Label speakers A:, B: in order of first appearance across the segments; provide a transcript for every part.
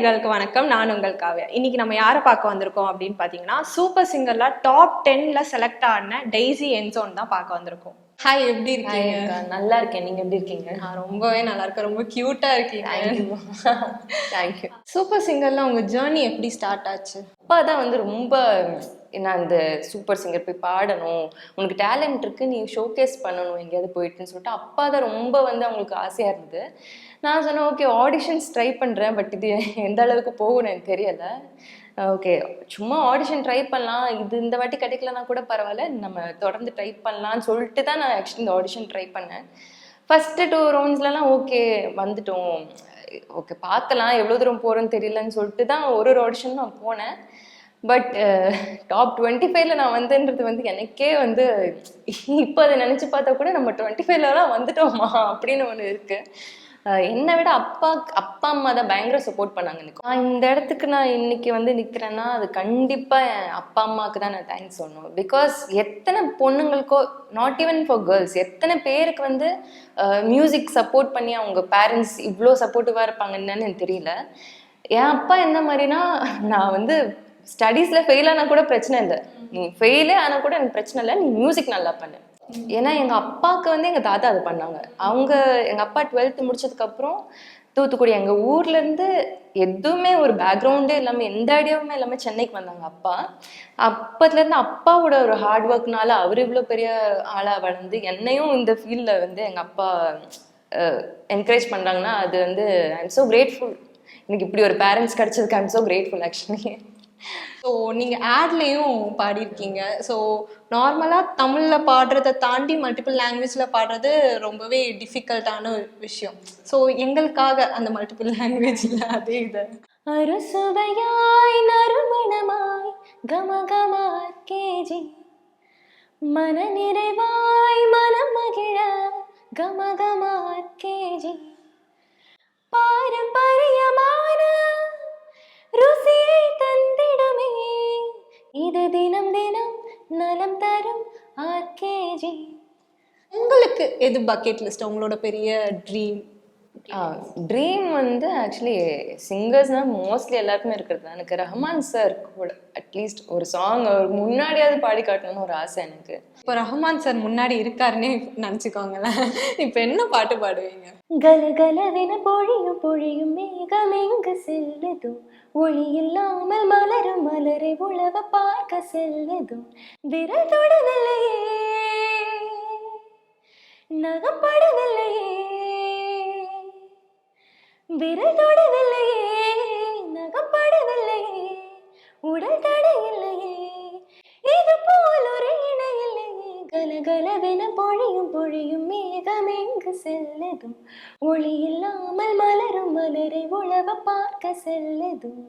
A: நேர்களுக்கு வணக்கம். நான் உங்கள் காவ்யா. இன்னைக்கு நம்ம யாரை பார்க்க வந்திருக்கோம் அப்படின்னு பார்த்தீங்கன்னா சூப்பர் சிங்கர்ல டாப் டென்ல செலக்ட் ஆன டெய்ஸி என்சோன் தான் பார்க்க வந்திருக்கோம். ஹாய் எப்படி இருக்கீங்க?
B: நல்லா இருக்கேன். நீங்க எப்படி இருக்கீங்க?
A: நான் ரொம்பவே நல்லா இருக்கேன். ரொம்ப கியூட்டா இருக்கீங்க.
B: தேங்க்யூ
A: சூப்பர் சிங்கர்ல உங்க ஜேர்னி எப்படி ஸ்டார்ட் ஆச்சு?
B: அப்பா தான் வந்து ரொம்ப நான் இந்த சூப்பர் சிங்கர் போய் பாடணும். உனக்கு டேலண்ட் இருக்கு நீ ஷோகேஸ் பண்ணணும் எங்கேயாவது போயிட்டுன்னு சொல்லிட்டு அப்பா தான் ரொம்ப வந்து அவங்களுக்கு ஆசையாக இருந்தது. நான் சொன்னேன் ஓகே ஆடிஷன்ஸ் ட்ரை பண்ணுறேன் பட் இது எந்த அளவுக்கு போகணும் எனக்கு தெரியலை. ஓகே சும்மா ஆடிஷன் ட்ரை பண்ணலாம். இது இந்த வாட்டி கிடைக்கலனா கூட பரவாயில்ல. நம்ம தொடர்ந்து ட்ரை பண்ணலாம்னு சொல்லிட்டு தான் நான் ஆக்சுவலி இந்த ஆடிஷன் ட்ரை பண்ணேன். ஃபஸ்ட்டு டூ ரவுண்ட்ஸ்லலாம் ஓகே வந்துட்டோம். ஓகே பார்க்கலாம் எவ்வளோ தூரம் போகிறோன்னு தெரியலன்னு சொல்லிட்டு தான் ஒரு ஒரு ஆடிஷன் நான் போனேன். பட் டாப் டுவெண்ட்டி ஃபைவ்ல நான் வந்தேன்றது வந்து எனக்கே வந்து இப்போ அதை நினச்சி பார்த்தா கூட நம்ம டுவெண்ட்டி ஃபைவ்லலாம் வந்துட்டோமா அப்படின்னு ஒன்று இருக்குது என்னை விட அப்பா அப்பா அம்மா தான் பயங்கர சப்போர்ட் பண்ணாங்க எனக்கு. நான் இந்த இடத்துக்கு நான் இன்னைக்கு வந்து நிற்கிறேன்னா அது கண்டிப்பாக என் அப்பா அம்மாவுக்கு தான் நான் தேங்க்ஸ் சொல்லணும். பிகாஸ் எத்தனை பொண்ணுங்களுக்கோ நாட் ஈவன் ஃபார் கேர்ள்ஸ் எத்தனை பேருக்கு வந்து மியூசிக் சப்போர்ட் பண்ணி அவங்க பேரண்ட்ஸ் இவ்வளோ சப்போர்ட்டிவாக இருப்பாங்கன்னு எனக்கு தெரியல. என் அப்பா எந்த மாதிரினா நான் வந்து ஸ்டடீஸில் ஃபெயில் ஆனால் கூட பிரச்சனை இல்லை. நீ ஃபெயிலே ஆனால் கூட எனக்கு பிரச்சனை இல்லை. நீ மியூசிக் நல்லா பண்ணு. ஏன்னா எங்கள் அப்பாவுக்கு வந்து எங்கள் தாத்தா அது பண்ணாங்க. அவங்க எங்கள் அப்பா டுவெல்த்து முடிச்சதுக்கப்புறம் தூத்துக்குடி எங்கள் ஊர்லேருந்து எதுவுமே ஒரு பேக்ரவுண்டே இல்லாமல் எந்த ஐடியாவுமே இல்லாமல் சென்னைக்கு வந்தாங்க அப்பா. அப்பத்துலேருந்து அப்பாவோட ஒரு ஹார்ட் ஒர்க்னால அவர் இவ்வளோ பெரிய ஆளாக வளர்ந்து என்னையும் இந்த ஃபீல்டில் வந்து எங்கள் அப்பா என்கரேஜ் பண்ணுறாங்கன்னா அது வந்து ஐ எம் ஸோ கிரேட்ஃபுல் எனக்கு இப்படி ஒரு பேரண்ட்ஸ் கிடைச்சதுக்கு I am so grateful actually
A: so நீங்க ஆட்லயும் பாடியிருக்கீங்க ஸோ நார்மலா தமிழ்ல பாடுறதை தாண்டி மல்டிபிள் லாங்குவேஜில் பாடுறது ரொம்பவே டிஃபிகல்ட்டான ஒரு விஷயம். ஸோ எங்களுக்காக அந்த மல்டிபிள் லாங்குவேஜில் அதே இதை.
B: அறுசுவையாய் நறுமணமாய் கமகமா கேஜி. மன நிறைவாய் மனம் மகிழ கமகமா கேஜி. பாரம்பரியமான ருசி இது தினம் தினம் நலம் தரும் ஆர்கேஜி
A: உங்களுக்கு எது பக்கெட் லிஸ்ட் உங்களோட பெரிய ட்ரீம்
B: ட்ரீம் வந்து ஆக்சுவலி சிங்கர்ஸ்னால் மோஸ்ட்லி எல்லாருக்குமே இருக்கிறது தான். எனக்கு ரஹ்மான் சார் கூட அட்லீஸ்ட் ஒரு சாங் அவர் முன்னாடியாவது பாடி காட்டணும்னு ஒரு ஆசை எனக்கு.
A: இப்போ ரஹ்மான் சார் முன்னாடி இருக்காருன்னே நினச்சிக்கோங்களேன். இப்போ என்ன பாட்டு பாடுவீங்க?
B: கலகலவென பொழியும் பொழியும் மேகம் எங்கு செல்லுதோ? ஒளி இல்லாமல் மலரும் மலரை உழவ பார்க்க செல்லுதோ? விரல் தொடவில்லையே நகப்படவில்லையே விரல் தொடவில்லையே நகப்படவில்லையே உடல் தடையில்லையே இது போல் ஒரு இணையில்லையே கலகலவென பொழியும் பொழியும் மேகம் எங்கு செல்லதும்? ஒளி இல்லாமல் மலரும் மலரை உழவ பார்க்க செல்லதும்.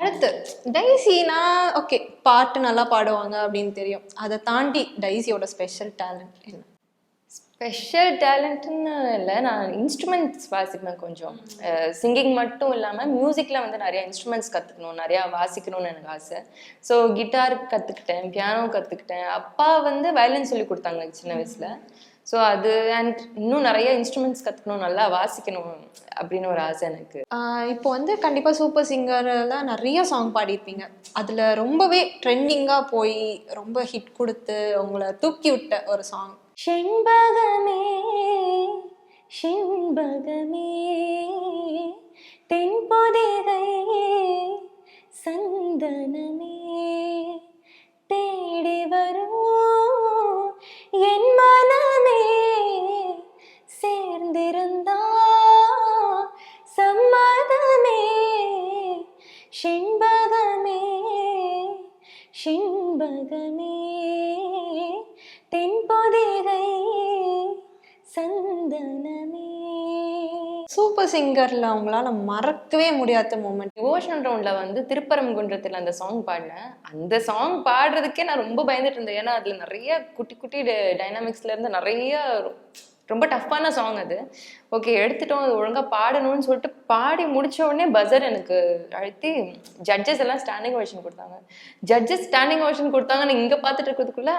A: அடுத்து டைசினா ஓகே பாட்டு நல்லா பாடுவாங்க அப்படின்னு தெரியும். அதை தாண்டி டைசியோட ஸ்பெஷல் டேலண்ட் என்ன?
B: ஸ்பெஷல் டேலண்ட்னு இல்லை நான் இன்ஸ்ட்ருமெண்ட்ஸ் வாசிப்பேன் கொஞ்சம். சிங்கிங் மட்டும் இல்லாமல் மியூசிக்கில் வந்து நிறைய இன்ஸ்ட்ருமெண்ட்ஸ் கற்றுக்கணும் நிறையா வாசிக்கணும்னு எனக்கு ஆசை. ஸோ கிட்டார் கற்றுக்கிட்டேன் பியானோ கற்றுக்கிட்டேன் அப்பா வந்து வயலின் சொல்லி கொடுத்தாங்க சின்ன வயசில். ஸோ அது அண்ட் இன்னும் நிறைய இன்ஸ்ட்ருமெண்ட்ஸ் கற்றுக்கணும் நல்லா வாசிக்கணும் அப்படின்னு ஒரு ஆசை எனக்கு.
A: இப்போ வந்து கண்டிப்பாக சூப்பர் சிங்கர்லாம் நிறைய சாங் பாடியிருப்பீங்க. அதில் ரொம்பவே ட்ரெண்டிங்காக போய் ரொம்ப ஹிட் கொடுத்து உங்களை தூக்கி விட்ட ஒரு சாங்
B: செண்பகமே செண்பகமே. தென்பொதிகை சந்தனமே. தேடி வரும் என் மனமே
A: சூப்பர் சிங்கரில் அவங்களால மறக்கவே முடியாத மூமெண்ட்
B: டிவோஷனல் ரவுண்டில் வந்து திருப்பரங்குன்றத்தில் அந்த சாங் பாடினேன். அந்த சாங் பாடுறதுக்கே நான் ரொம்ப பயந்துட்டு இருந்தேன். ஏன்னா அதில் நிறைய குட்டி குட்டி டைனாமிக்ஸ்லேருந்து நிறைய ரொம்ப டஃப்பான சாங் அது. ஓகே எடுத்துட்டோம். அது ஒழுங்காக பாடணும்னு சொல்லிட்டு பாடி முடிச்ச உடனே பஸர் எனக்கு அழுத்தி ஜட்ஜஸ் எல்லாம் ஸ்டாண்டிங் ஓஷன் கொடுத்தாங்க. ஜட்ஜஸ் ஸ்டாண்டிங் ஓஷன் கொடுத்தாங்கன்னு இங்கே பார்த்துட்டு இருக்கிறதுக்குள்ள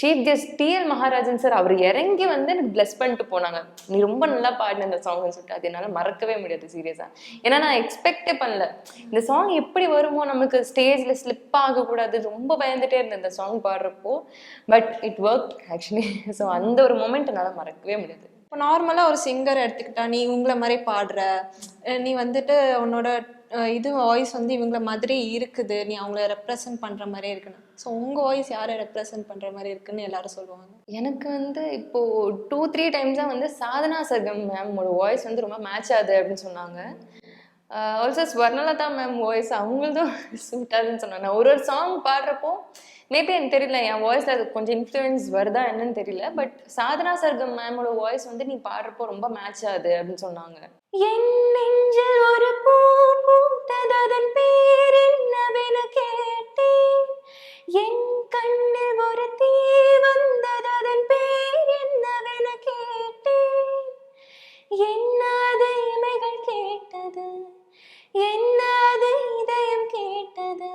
C: chief guest TL Maharajan sir அவர் இறங்கி வந்து எனக்கு பிளஸ் பண்ணிட்டு போனாங்க. நீ ரொம்ப நல்லா பாடின அந்த சாங்னு சொல்லிட்டு அது என்னால் மறக்கவே முடியாது சீரியஸாக ஏன்னா நான் எக்ஸ்பெக்டே பண்ணல. இந்த சாங் எப்படி வருமோ நமக்கு ஸ்டேஜில் ஸ்லிப் ஆகக்கூடாது. ரொம்ப பயந்துட்டே இருந்தேன் இந்த song பாடுறப்போ. But it work actually so அந்த ஒரு மூமெண்ட் என்னால் மறக்கவே முடியாது.
A: இப்போ நார்மலாக ஒரு சிங்கர் எடுத்துக்கிட்டா நீ உங்களை மாதிரி பாடுற நீ வந்துட்டு உன்னோட இது வாய்ஸ் வந்து இவங்கள மாதிரி இருக்குது. நீ அவங்கள ரெப்ரசன்ட் பண்ணுற மாதிரி இருக்குன்னு. ஸோ உங்கள் வாய்ஸ் யாரை ரெப்ரசன்ட் பண்ணுற மாதிரி இருக்குன்னு எல்லாரும் சொல்லுவாங்க.
C: எனக்கு வந்து இப்போது டூ த்ரீ டைம்ஸாக வந்து சாதனா சர்கம் மேமோட வாய்ஸ் வந்து ரொம்ப மேட்ச் ஆகுது அப்படின்னு சொன்னாங்க. ஆல்சோ ஸ்வர்ணலதா மேம் வாய்ஸ் அவங்களதும் சூட் ஆகுதுன்னு சொன்னாங்க. நான் ஒரு ஒரு சாங் பாடுறப்போ மேபி எனக்கு தெரியல என் வாய்ஸில் அது கொஞ்சம் இன்ஃப்ளூயன்ஸ் வருதா என்னன்னு தெரியல. பட் சாதனா சர்கம் மேமோட வாய்ஸ் வந்து நீ பாடுறப்போ ரொம்ப மேட்ச் ஆகுது அப்படின்னு சொன்னாங்க. என் நெஞ்சில் ஒரு பூ பூத்தது அதன் பேர் என்னவென கேட்டேன். என் கண்ணில் ஒரு தீ வந்தது அதன் பேர் என்னவென கேட்டேன். என்னாது இமைகள் கேட்டது? என்னாது இதயம் கேட்டது?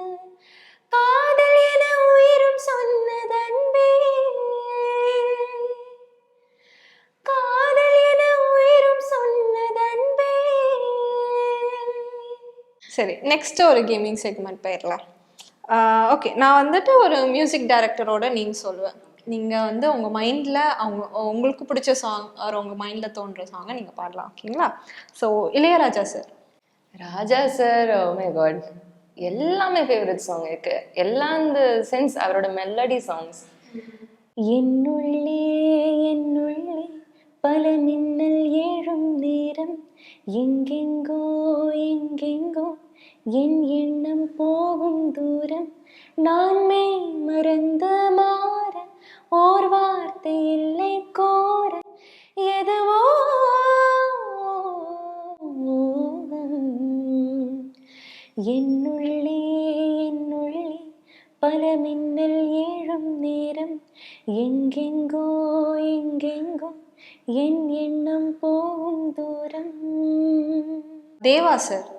A: நெக்ஸ்ட்டு ஒரு கேமிங் செக்மெண்ட் போயிடலாம். ஓகே நான் வந்துட்டு ஒரு மியூசிக் டைரக்டரோட நீங்கள் சொல்லுவேன். நீங்கள் வந்து உங்கள் மைண்டில் அவங்க உங்களுக்கு பிடிச்ச சாங் ஆர் உங்கள் மைண்டில் தோன்ற சாங்கை நீங்கள் பாடலாம் ஓகேங்களா so Ilaiyaraaja sir
C: Raja sir my God எல்லாமே ஃபேவரட் சாங் இருக்கு. எல்லாம் இந்த சென்ஸ் அவரோட மெலடி சாங்ஸ் என்னுள்ளே என்னுள்ளே பல மின்னல் ஏழும் நேரம். எங்கெங்கோ எங்கெங்கோ என் எண்ணம் போகும் தூரம் நான் மெய் மறந்த மாற ஓர் வார்த்தை இல்லை கோர எதுவோ என்னுள்ளே என்னுள்ளே பல மின்னல் ஏழும் நேரம் எங்கெங்கோ எங்கெங்கோ என் எண்ணம் போகும் தூரம்.
A: தேவா சார்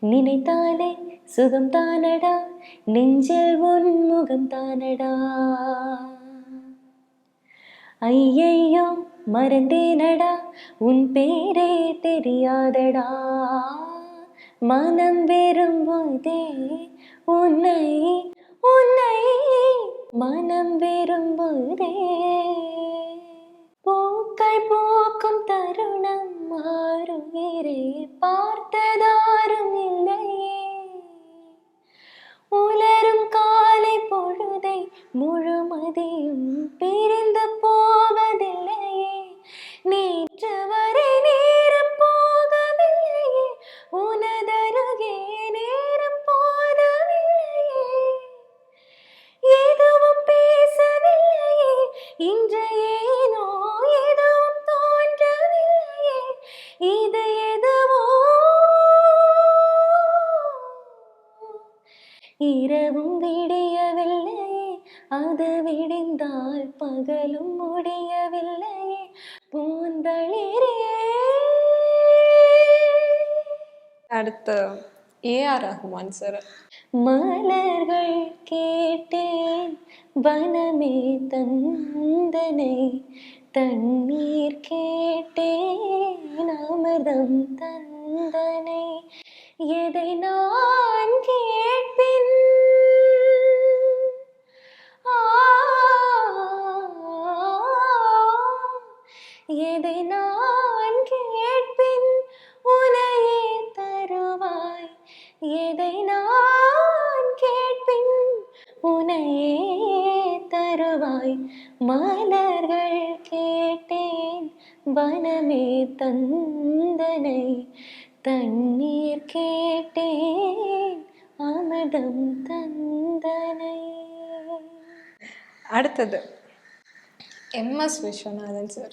C: நினைத்தாலே சுகம் தானடா நெஞ்சில் உன்முகம் தானடா. ஐயையோ மறந்தேனடா உன் பேரே தெரியாதடா. மனம் வெறும்போதே உன்னை உன்னை மனம் வெறும்போதே பூக்கள் பூக்கும் தருணம் மாறுகிறே பார்த்ததாரும் இல்லையே. உலரும் காலை பொழுதை முழுமதியும் பிரிந்து போவதில்லையே. நேற்று வரை
A: அடுத்து ஏஆர் ரஹ்மான் சார்
C: மலர்கள் கேட்டேன் வனமே தந்தனை தண்ணீர் கேட்டேன் அமிர்தம் தந்தனை. எதை நான் கேட்பின்? எதை நான் கேட்பின்? உனையே தருவாய். எதை நான் கேட்பின்? உனையே தருவாய். மலர்கள் கேட்டேன் வனமே தந்தனை. தண்ணீர் கேட்டேன் அமிர்தம் தந்தனை.
A: அடுத்தது. MS Viswanathan sir.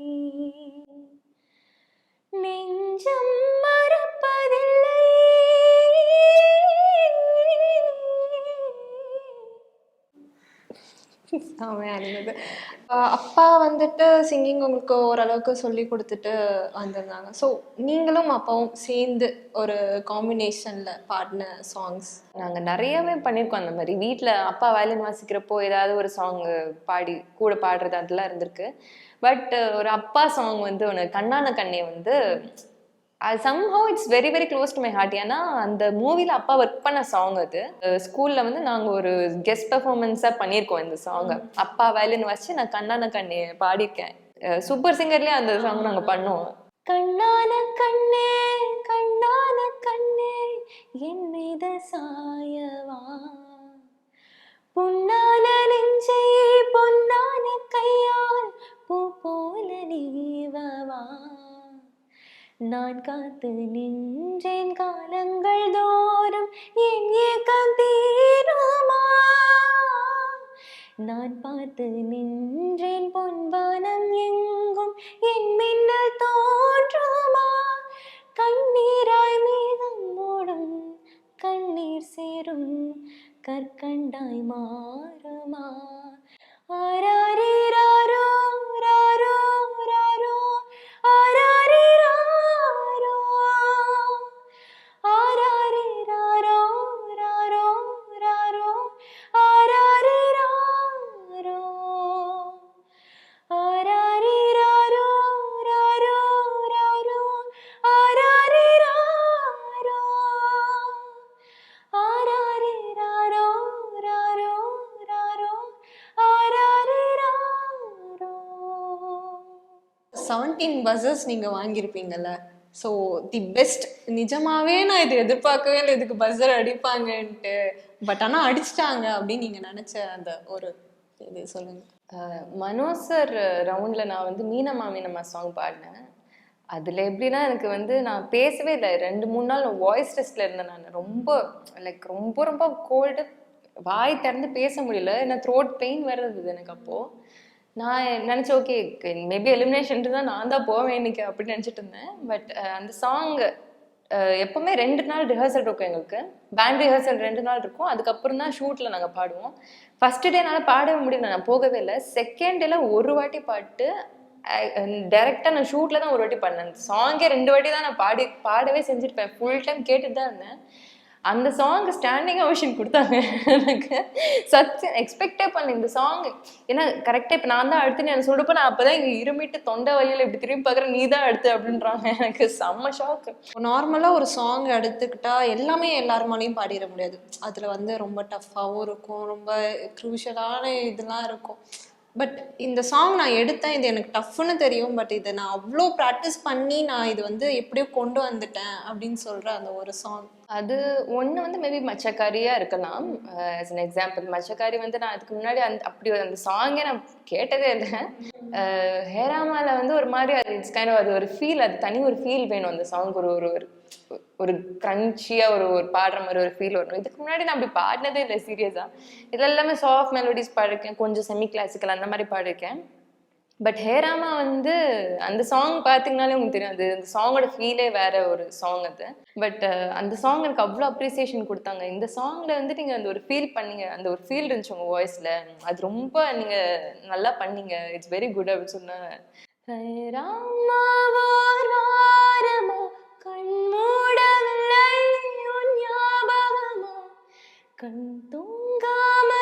A: செம்மையா இருந்தது அப்பா வந்துட்டு சிங்கிங் உங்களுக்கு ஓரளவுக்கு சொல்லி கொடுத்துட்டு வந்திருந்தாங்க. ஸோ நீங்களும் அப்பாவும் சேர்ந்து ஒரு காம்பினேஷனில் பாடின சாங்ஸ்
B: நாங்கள் நிறையவே பண்ணியிருக்கோம் அந்த மாதிரி. வீட்டில் அப்பா வயலின் வாசிக்கிறப்போ ஏதாவது ஒரு சாங் பாடி கூட பாடுறது அதெல்லாம் இருந்திருக்கு. பட் ஒரு அப்பா சாங் வந்து ஒன்று கண்ணான கண்ணே வந்து அது somehow it's very very close to my heart ஏன்னா அந்த மூவில அப்பா ஒர்க் பண்ண சாங் அது. ஸ்கூல்ல வந்து நாங்க ஒரு கெஸ்ட் பெர்ஃபார்மன்ஸா பண்ணியிருக்கோம் இந்த சாங்கை அப்பா வயலின் வாசிச்சு நான் கண்ணான கண்ணே பாடியிருக்கேன். சூப்பர் சிங்கர்லயே அந்த சாங் நாங்க பண்ணோம் கண்ணான கண்ணே கண்ணான கண்ணே என் மீது சாயவா? நான் காத்து நின்றேன் காலங்கள் தோறும். என் ஏக்கம் தீருமா? நான் பார்த்து நின்றேன் பொன்வானம் எங்கும். என் மின்னல் தோன்றுமா? கண்ணீராய் மேகம் மூடும். கண்ணீர் சேரும். கற்கண்டாய் மாறுமா? ஆராரே
A: செவன்டீன் பஸ்ஸஸ் நீங்கள் வாங்கியிருப்பீங்கல்ல. ஸோ தி பெஸ்ட் நிஜமாவே நான் இது எதிர்பார்க்கவே இல்லை இதுக்கு பஸ்ஸர் அடிப்பாங்கன்ட்டு. பட் ஆனால் அடிச்சிட்டாங்க அப்படின்னு நீங்கள் நினச்ச அந்த ஒரு இது சொல்லுங்க.
B: மனோசர் மனோஜ் சார் ரவுண்டில் நான் வந்து மீனம்மா மீனம்மா சாங் பாடினேன். அதில் எப்படின்னா எனக்கு வந்து நான் பேசவே இல்லை. ரெண்டு மூணு நாள் வாய்ஸ் டெஸ்ட்டில் இருந்தேன் நான். ரொம்ப லைக் ரொம்ப ரொம்ப கோல்டு வாய் திறந்து பேச முடியல. ஏன்னா த்ரோட் பெயின் வேறு இருந்தது எனக்கு அப்போது நான் நினச்சேன் ஓகே மேபி எலிமினேஷன் தான் நான் தான் போவேன் இன்னைக்கு அப்படின்னு நினச்சிட்டு இருந்தேன். பட் uh, அந்த சாங் uh, எப்போவுமே ரெண்டு நாள் ரிஹர்சல் இருக்கும் எங்களுக்கு. பேண்ட் ரிஹர்சல் ரெண்டு நாள் இருக்கும். அதுக்கப்புறம் தான் ஷூட்டில் நாங்கள் பாடுவோம். ஃபஸ்ட்டு டே என்னால் பாடவே முடியல. நான் போகவே இல்லை. செகண்ட் டேல ஒரு வாட்டி பாட்டு uh, டேரெக்டாக நான் ஷூட்டில் தான் ஒரு வாட்டி பண்ணேன். சாங்கே ரெண்டு வாட்டி தான் நான் பாடி பாடவே செஞ்சுருப்பேன். ஃபுல் டைம் கேட்டுட்டு தான் இருந்தேன். அந்த சாங் ஸ்டாண்டிங் ஓஷன் கொடுத்தாங்க. எனக்கு சத்தியம் எக்ஸ்பெக்டே பண்ண இந்த சாங் ஏன்னா கரெக்டாக இப்போ நான் தான் அடுத்து நான் சொல்றப்ப நான் அப்போ தான் இங்கே இருமிட்டு தொண்டை வழியில் இப்படி திரும்பி பார்க்குறேன் நீ தான் அடுத்து அப்படின்றாங்க. எனக்கு செம்ம ஷாக்
A: நார்மலாக ஒரு சாங் எடுத்துக்கிட்டா எல்லாமே எல்லாருமாலையும் பாடிட முடியாது. அதில் வந்து ரொம்ப டஃப்பாகவும் இருக்கும் ரொம்ப க்ரூஷியலான இதெல்லாம் இருக்கும். பட் இந்த சாங் நான் எடுத்தேன் இது எனக்கு டஃப்னு தெரியும் பட் இதை நான் அவ்வளோ ப்ராக்டிஸ் பண்ணி நான் இது வந்து எப்படியோ கொண்டு வந்துட்டேன் அப்படின்னு சொல்கிற அந்த ஒரு சாங்
B: அது ஒன்று வந்து மேபி மச்சக்காரியாக இருக்கலாம். ஆஸ் அன் எக்ஸாம்பிள் மச்சக்காரி வந்து நான் அதுக்கு முன்னாடி அந்த அப்படி ஒரு அந்த சாங்கே நான் கேட்டதே இல்லை. ஹேராமாவில் வந்து ஒரு மாதிரி அது இட்ஸ் கைண்ட் அது ஒரு ஃபீல் அது தனி ஒரு ஃபீல் வேணும் அந்த சாங் ஒரு ஒரு ஒரு க்ரன்ச்சியாக ஒரு ஒரு பாடுற மாதிரி ஒரு ஃபீல் வரும். இதுக்கு முன்னாடி நான் அப்படி பாடினதே இல்லை சீரியஸாக இதில் எல்லாமே சாஃப்ட் மெலோடிஸ் பாடிருக்கேன். கொஞ்சம் செமி கிளாசிக்கல் அந்த மாதிரி பாடிருக்கேன். பட் ஹேராமா வந்து அந்த சாங் பார்த்தீங்கனாலே உங்களுக்கு தெரியும். அது அந்த சாங்கோட ஃபீலே வேற ஒரு சாங் அது. பட் அந்த சாங் எனக்கு அவ்வளோ அப்ரிசியேஷன் கொடுத்தாங்க. இந்த சாங்ல வந்து நீங்கள் அந்த ஒரு ஃபீல் பண்ணீங்க. அந்த ஒரு ஃபீல் இருந்துச்சு உங்கள் வாய்ஸில் அது ரொம்ப நீங்கள் நல்லா பண்ணீங்க. இட்ஸ் வெரி குட் அப்படின்னு சொன்னாங்க. ராமா 感动，哥们。